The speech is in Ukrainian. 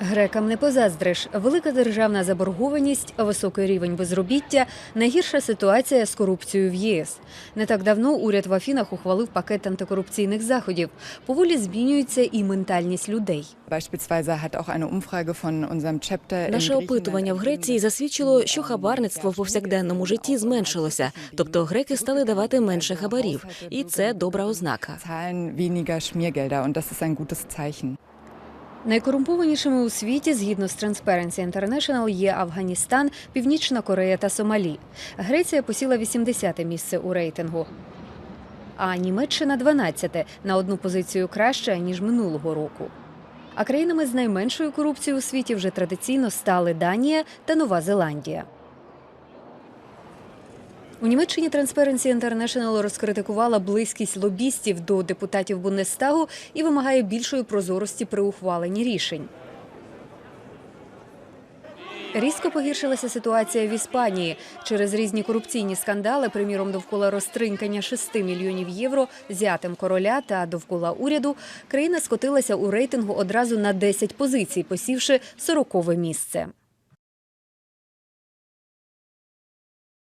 Грекам не позаздриш. Велика державна заборгованість, високий рівень безробіття, найгірша ситуація з корупцією в ЄС. Не так давно уряд в Афінах ухвалив пакет антикорупційних заходів. Поволі змінюється і ментальність людей. Наше опитування в Греції засвідчило, що хабарництво в повсякденному житті зменшилося, тобто греки стали давати менше хабарів, і це добра ознака. Найкорумпованішими у світі, згідно з Transparency International, є Афганістан, Північна Корея та Сомалі. Греція посіла 80-те місце у рейтингу. А Німеччина 12-те, на одну позицію краще ніж минулого року. А країнами з найменшою корупцією у світі вже традиційно стали Данія та Нова Зеландія. У Німеччині Transparency International розкритикувала близькість лобістів до депутатів Бундестагу і вимагає більшої прозорості при ухваленні рішень. Різко погіршилася ситуація в Іспанії через різні корупційні скандали, приміром довкола розтринькання 6 мільйонів євро зятем короля та довкола уряду. Країна скотилася у рейтингу одразу на 10 позицій, посівши 40-ве місце.